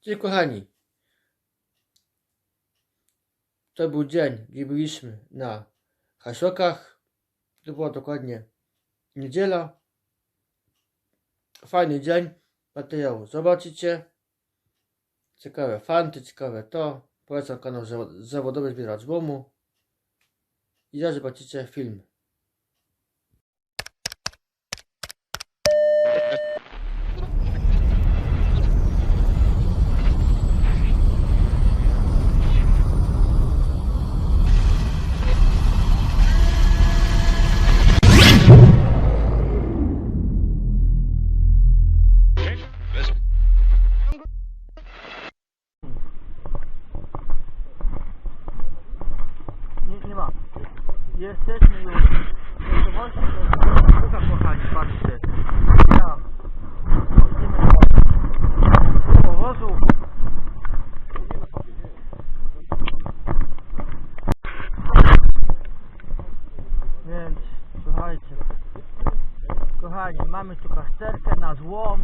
Cześć kochani. To był dzień, gdzie byliśmy na Hasiokach. To była dokładnie niedziela. Fajny dzień. Materiał zobaczycie. Ciekawe fanty, ciekawe to. Polecam kanał Zawo- Zawodowy Zbieracz Złomu. I zaraz zobaczycie film. Jesteśmy już w miejscowości Druga kochani, patrzcie. Ja. Idziemy do powozu. Więc słuchajcie. Kochani, mamy tu kasterkę na złom.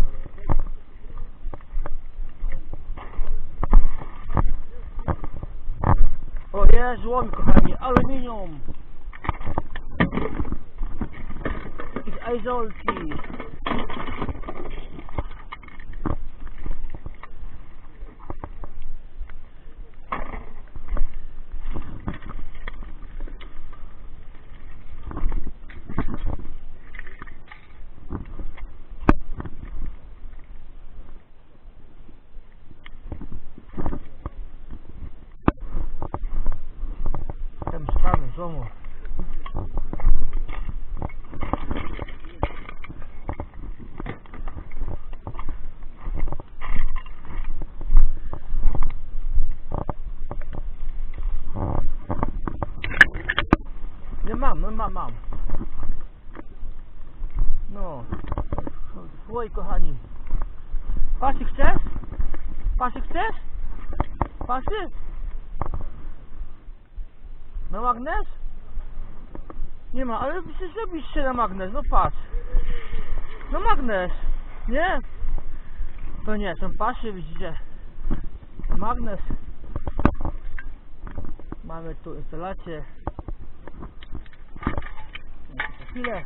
O jest złom, kochani, aluminium. Jakieś aizolki. Tam szukamy złomu. Nie mam, no. Oj, kochani. Pasy chcesz? Pasy chcesz? Pasy? Na magnes? Nie ma, ale przecież zrobisz się na magnes, no patrz. No magnes, nie? To nie, są pasy, widzicie. Magnes. Mamy tu instalację. Chwilę.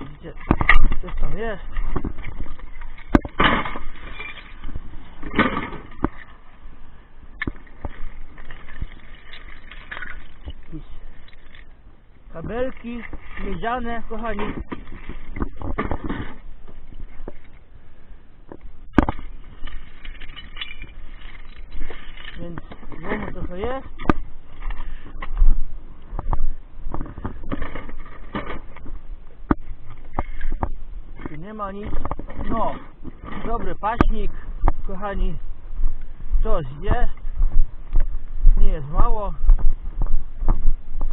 Widzicie, coś tam jest. Kabelki miedziane, kochani. Więc złomu trochę jest. Tu nie ma nic. No, dobry paśnik, kochani. Coś jest. Nie jest mało.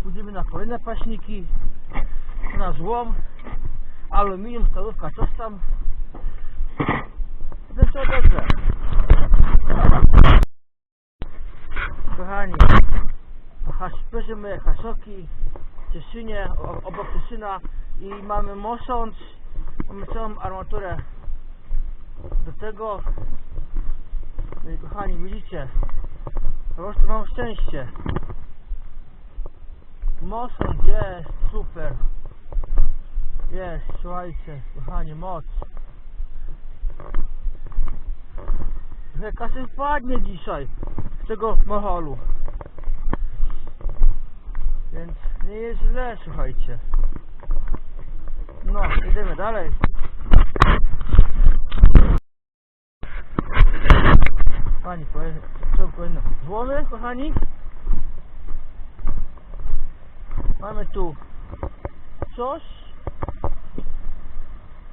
Pójdziemy na kolejne paśniki. Na złom. Aluminium, stalówka, coś tam. Zresztą dobrze. Kochani, prosimy hasoki, Cieszynie, obok Cieszyna i mamy mosąc, całą armaturę do tego. Kochani, widzicie, po prostu mam szczęście. Mosąc jest, super. Jest, słuchajcie, kochani, moc. Że kasy wpadnie dzisiaj z tego moholu. Więc nie jest źle, słuchajcie. No, idziemy dalej. Pani, co powinno? Złomy, kochani? Mamy tu coś.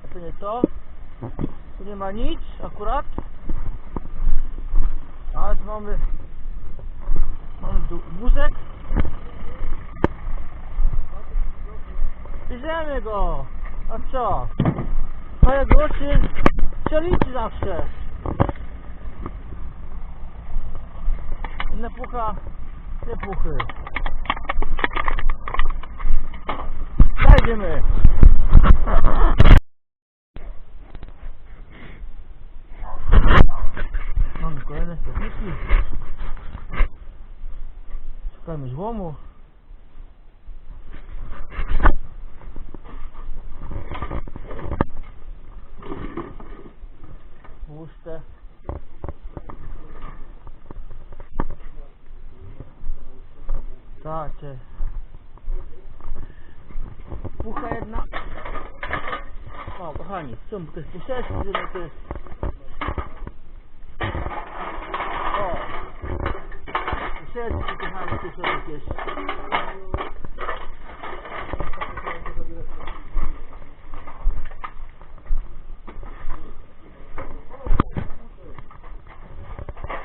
A to nie to. Tu nie ma nic, akurat. Ale tu mamy mamy tu wózek. Bierzemy go. A co? Twoje groszy się liczy zawsze. Inna pucha Te puchy. Zajdziemy. Mamy kolejne statniki. Szukamy złomu. Tacie. Pucha jedna. O, kochani, to jest puszeczki, żeby to jest... O! Puszeczki, kochani, tu są jakieś...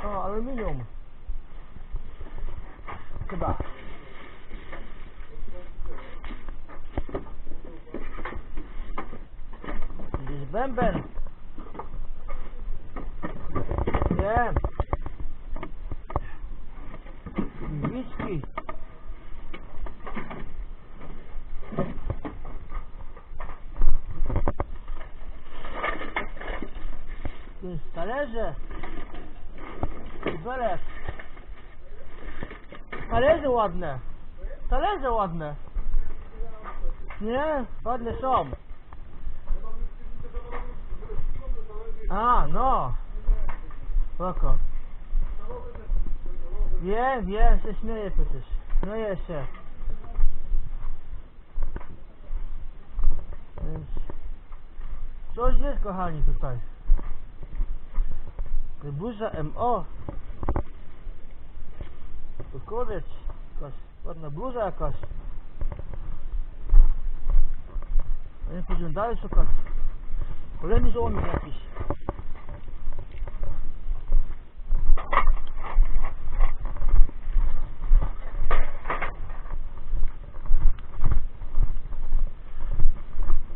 O, aluminium. Chyba. Bęben. Whisky. Tu jest talerze. Belek. Talerze ładne. Talerze ładne. Nie? Ładne są. A, no. Spoko. Wiem, wiem, się śmieję przecież. Śmieję się. Coś jest, kochani, tutaj. Burza MO. To koleś. Jakaś ładna bluza jakaś. Nie pójdziemy dalej szukać. Kolejny żołnierz jakiś.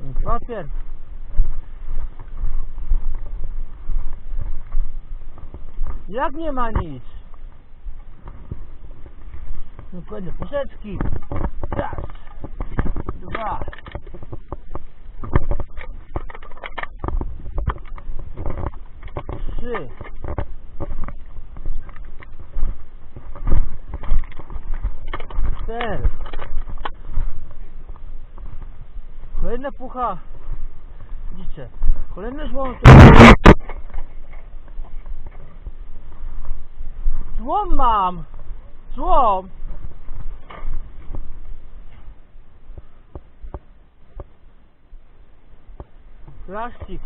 I Papier. Jak nie ma nic? Dokładnie, poszeczki. Raz. Dwa. Trzy. Cztery. Kolejna pucha. Widzicie? Kolejny złom. Złom mam. Złom. Plastik.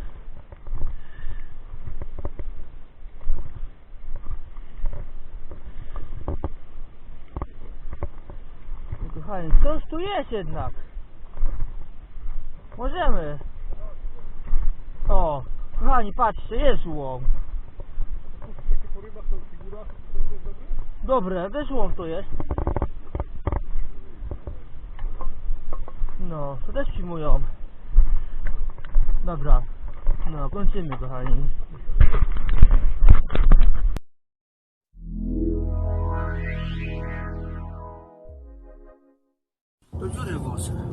No, Kochani, coś tu jest jednak. Możemy. O, kochani, patrzcie, jest łom. Dobre, też łom to jest. No, to też przyjmują. Dobra. No, kończymy, kochani. Gaza.